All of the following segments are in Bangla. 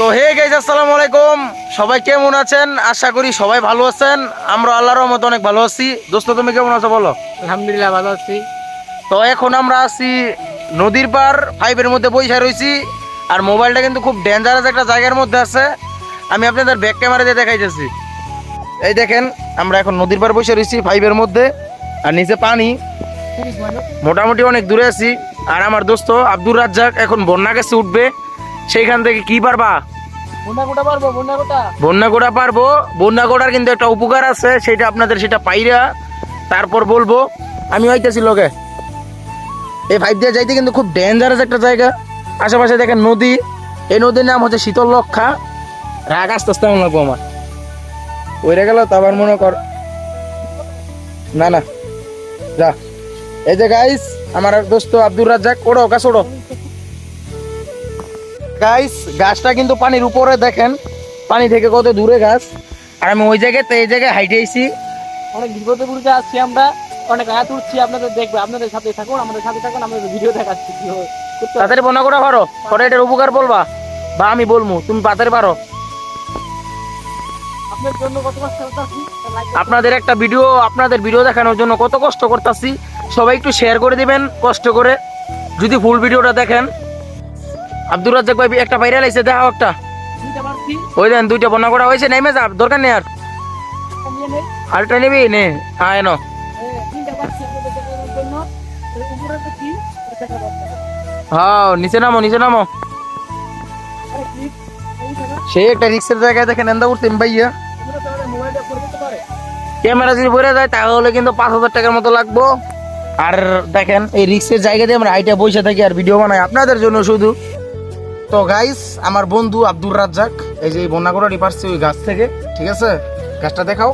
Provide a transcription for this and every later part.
তো হে গাইজ আসসালামু আলাইকুম। সবাই কেমন আছেন? আশা করি সবাই ভালো আছেন। আমরা আল্লাহর রহমতে অনেক ভালো আছি। দোস্ত তুমি কেমন আছো বলো? আলহামদুলিল্লাহ ভালো আছি। তো এখন আমরা আছি নদীর পার ফাইভের মধ্যে বৈশা রয়েছি আর মোবাইলটা কিন্তু খুব ডেঞ্জারাস একটা জায়গার মধ্যে আছে। আমি আপনাদের ব্যাক ক্যামেরা দিয়ে দেখাইতেছি। এই দেখেন আমরা এখন নদীর পার বসে রয়েছি ফাইভের মধ্যে। আর নিচে পানি। মোটামুটি অনেক দূরে আছি। আর আমার দোস্ত আব্দুর রাজ্জাক এখন বন্যা গেছে উঠবে। সেইখান থেকে কি পারবা? বন্যা গোটা পারব বন্যা গোটা বন্যা গোড়া পারব। বন্যা গোড়ার কিন্তু একটা উপকার আছে সেটা আপনাদের সেটা পাইরা তারপর বলব। আমি হইতেছি লোকে এই ফাইভ দিয়ে যাইতে কিন্তু খুব ডেঞ্জারাস একটা জায়গা। আশেপাশে দেখেন নদী। এই নদীর নাম হচ্ছে শীতল লক্ষা রাগ আস্তে আস্তে মনে লাগবো আমার। ওইটা গেল তো আবার মনে কর। না না। যা। এই যে গাইস আমার দোস্ত আব্দুর রাজ্জাক ওড়ো গাছ ওড়ো গাইস গাছটা কিন্তু পানির উপরে দেখেন। পানি থেকে কত দূরে গাছ। আর আমি ওই জায়গাতে এই জায়গায় হাইটে আইছি। অনেক বিপদে পুরুষে আসছি আমরা। অনেক আয়াত উঠছি আপনাদের দেখবে আপনাদের সাথে থাকুন আমাদের সাথে থাকুন আমাদের ভিডিও দেখাচ্ছি হয়। তাড়াতাড়ি বনা করে পারো? পরে এটার উপকার বলবা? বা আমি বলব তুমি তাড়াতাড়ি পারো? আপনার জন্য কত কষ্ট করতেছি আপনাদের একটা ভিডিও আপনাদের ভিডিও দেখানোর জন্য কত কষ্ট করতেছি। সবাই একটু শেয়ার করে দিবেন কষ্ট করে। যদি ফুল ভিডিওটা দেখেন আব্দুর রাজ্জাক ভাই একটা ভাইরাল আইছে, দেখাও একটা। ওই দেন, দুইটা বন্যা করা হয়েছে, নেমে যা দরকার নেই আর। নেই আরেকটা নিবি? নে হ্যাঁ এনো দেখা না। হ্যাঁ নিচে নামো নিচে নামো। আরে কি এই জায়গা সে একটা রিক্সের জায়গায় দেখেন, এন্দা উঠতেন ভাইয়া। ক্যামেরা যদি ভরে যায়, তাহলে কিন্তু পাঁচ হাজার টাকার মতো লাগবো। আর দেখেন, এই রিক্সের জায়গা দিয়ে আমরা হাইটে বসে থাকি আর ভিডিও বানাই, আপনাদের জন্য শুধু। তো গাইস আমার বন্ধু আব্দুর রাজ্জাক এই যে এই বন্যাগড়াটি পারছে ওই গাছ থেকে ঠিক আছে? গাছটা দেখাও।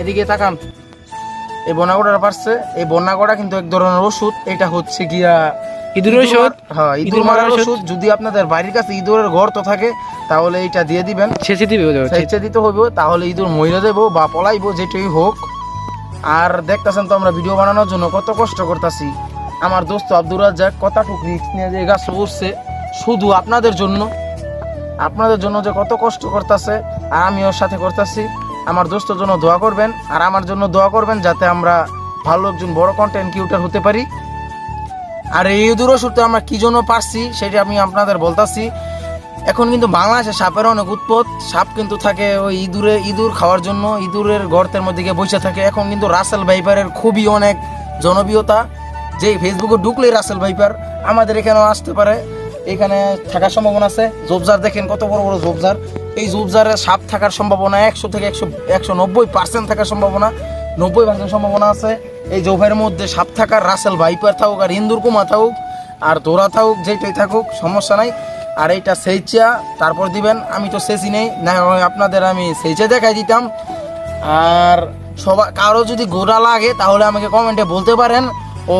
এদিকে তাকান। এই বন্যাগড়াটা পারছে। এই বন্যাগড়া কিন্তু এক ধরনের ওষুধ। এটা হচ্ছে গিয়া ইঁদুরের ওষুধ? হ্যাঁ ইঁদুর ইঁদুর মারার ওষুধ? যদি আপনাদের বাড়ির কাছে ইঁদুরের ঘর তো থাকে তাহলে এইটা দিয়ে দিবেন। ছেঁচে দিবে সেচে দিতে হবে তাহলে ইঁদুর মহিলা দেবো বা পলাইবো যেটাই হোক। আর দেখতেছেন তো আমরা ভিডিও বানানোর জন্য কত কষ্ট করতেছি। আমার দোস্ত আব্দুর রাজ্জাক কতটুক রিক্স নিয়ে যে গাছ উঠছে। শুধু আপনাদের জন্য। আপনাদের জন্য যে কত কষ্ট করতেছে, আর আমি ওর সাথে করতেছি। আমার দোস্তর জন্য দোয়া করবেন, আর আমার জন্য দোয়া করবেন যাতে আমরা ভালো একজন বড় কন্টেন্ট কিউটার হতে পারি। আর এই ইঁদুর ওষুধটা আমরা কি জন্য পারছি, সেটা আমি আপনাদের বলতাছি। এখন কিন্তু বাংলাদেশে সাপের অনেক উৎপদ সাপ কিন্তু থাকে ওই ইঁদুরে, ইঁদুর খাওয়ার জন্য। ইঁদুরের গর্তের মধ্যে গিয়ে বসে থাকে। এখন কিন্তু রাসেল ভাইপারের খুবই অনেক জনপ্রিয়তা। যে ফেসবুকে ঢুকলেই রাসেল ভাইপার। আমাদের এখানেও আসতে পারে। এখানে থাকার সম্ভাবনা আছে। জোবজার দেখেন কত বড় বড় জোবজার। এই জোবজারে সাপ থাকার সম্ভাবনা একশো থেকে একশো একশো নব্বই পার্সেন্ট থাকার সম্ভাবনা, নব্বই পার্সেন্ট সম্ভাবনা আছে। এই জোভের মধ্যে সাপ থাকার রাসেল ভাইপার থাকুক আর ইন্দুর কুমা থাকুক আর দোরা থাকুক যেটাই থাকুক, সমস্যা নাই। আর এইটা সেইচা তারপর দিবেন, আমি তো সেচি নেই, না আপনাদের আমি সেইচে দেখাই দিতাম। আর সবার কারও যদি গোড়া লাগে, তাহলে আমাকে কমেন্টে বলতে পারেন। ও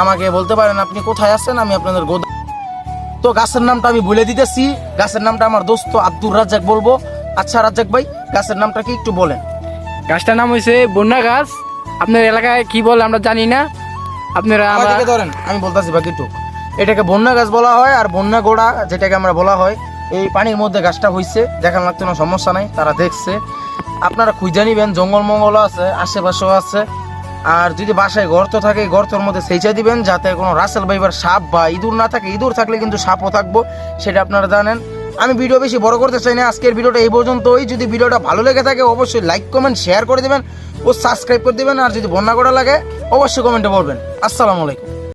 আমাকে বলতে পারেন আপনি কোথায় আছেন, আমি আপনাদের গোদা তো গাছের নামটা আমি বলে দিতেছি। গাছের নামটা আমার দোস্ত আব্দুর রাজ্জাক বলব। আচ্ছা রাজ্জাক ভাই গাছের নামটা কি একটু বলেন। গাছটার নাম হয়েছে বন্যা গাছ। আপনার এলাকায় কি বলে আমরা জানি না। আপনারা আমাদেরকে ধরেন আমি বলতেছি বাকিটুক এটাকে বন্যা গাছ বলা হয় আর বন্যা গোড়া যেটাকে আমরা বলা হয় এই পানির মধ্যে গাছটা হইছে। দেখার লাগতে কোনো সমস্যা নাই তারা দেখছে। আপনারা খুঁজে নিবেন জঙ্গল মঙ্গলও আছে আশেপাশেও আছে। আর যদি বাসায় গর্ত থাকে গর্তের মধ্যে সেইচা দিবেন, যাতে কোনো রাসেল ভাইবার সাপ বা ইঁদুর না থাকে। ইঁদুর থাকলে কিন্তু সাপও থাকব, সেটা আপনারা জানেন। আমি ভিডিও বেশি বড় করতে চাই না, আজকের ভিডিওটা এই পর্যন্তই। যদি ভিডিওটা ভালো লেগে থাকে, অবশ্যই লাইক কমেন্ট শেয়ার করে দেবেন ও সাবস্ক্রাইব করে দেবেন। আর যদি বন্যা করা লাগে, অবশ্যই কমেন্টে বলবেন। আসসালামু আলাইকুম।